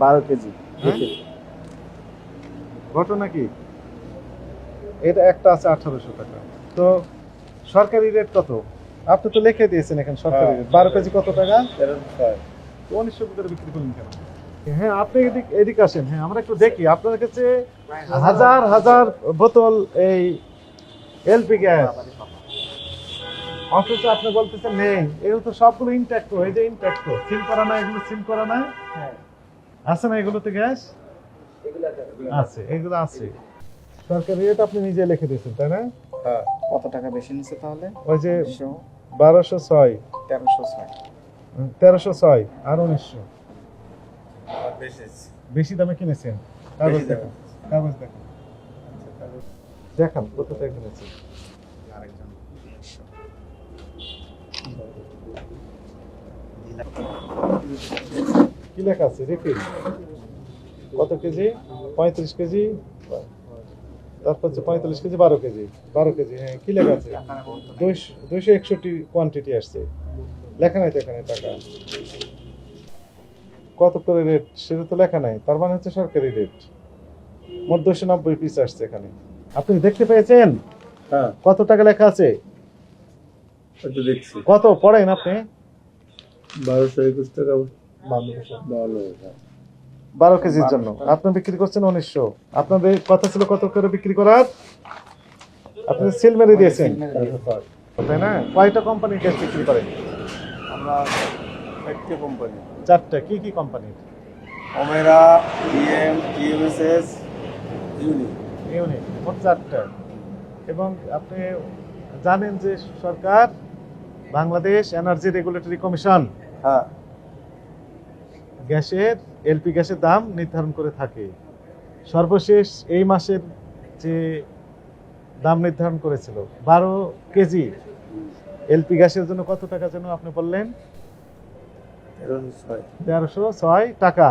বারো কেজি। হ্যাঁ? ঘটনা কি? এটা একটা আছে আঠারোশো টাকা। তো সরকারি রেট কত? আপনি তো লিখে দিয়েছেন এখানে সরকারি হ্যাঁ। রেট বারো কেজি কত টাকা? উনিশশো করে বিক্রি করলেন কেন? হ্যাঁ আপনি এদিক এদিক আসেন। হ্যাঁ আমরা একটু দেখি। আপনার কাছে হাজার হাজার বোতল এই এলপি গ্যাস অথচ আপনি বলতেছেন নেই। এগুলো তো সবগুলো ইনট্যাক্ট এই যে ইনট্যাক্ট সিল করা না এগুলো সিল করা না আছে না এগুলোতে গ্যাস? আছে। এগুলো আছে। সরকারি রেট আপনি নিজে লিখে দিয়েছেন তাই না? হ্যাঁ। কত টাকা বেশি নিচ্ছে তাহলে? ওই যে বারোশো ছয়। তেরোশো ছয়। তেরোশো ছয় আর উনিশশো। বেশি বেশি দামে কিনেছেন? কাগজ বেশি দামে। দেখান দেখান। দেখান কোথায় কিনেছেন? আরেকজন। কি লেখা আছে? রিফিল কত কেজি? পঁয়ত্রিশ কেজি? তারপর হচ্ছে পঁয়তাল্লিশ কেজি বারো কেজি। বারো কেজি হ্যাঁ কি লেখা আছে? দুইশো একষট্টি কোয়ান্টিটি আসছে। লেখা নাই তো এখানে টাকা। কত করে রেট সেটা তো লেখা নাই। তার মানে হচ্ছে সরকারি রেট মোট দুশো নব্বই পিস আসছে এখানে। আপনি দেখতে পেয়েছেন? হ্যাঁ। কত টাকা লেখা আছে? কত? পড়েন আপনি। বারোশো একুশ টাকা। বারো কেজির জন্য। আপনি বিক্রি করছেন উনিশশো। আপনাদের কথা ছিল কত করে বিক্রি করার? আপনি সিল মেরে দিয়েছেন। তাই না? কয়টা কোম্পানির গ্যাস বিক্রি করেন? আমরা একটি কোম্পানি চারটা। কি কি কোম্পানির ওমেরা ইএম ইএমএসএস ইউনি। ইউনিট মোট চারটা। এবং আপনি জানেন যে সরকার বাংলাদেশ এনার্জি রেগুলেটরি কমিশন হ্যাঁ। গ্যাসের এলপি গ্যাসের দাম নির্ধারণ করে থাকে। সর্বশেষ এই মাসের যে দাম নির্ধারণ করেছিল বারো কেজি এলপি গ্যাসের জন্য কত টাকা যেন আপনি বললেন? তেরোশো ছয়। তেরোশো ছয় টাকা।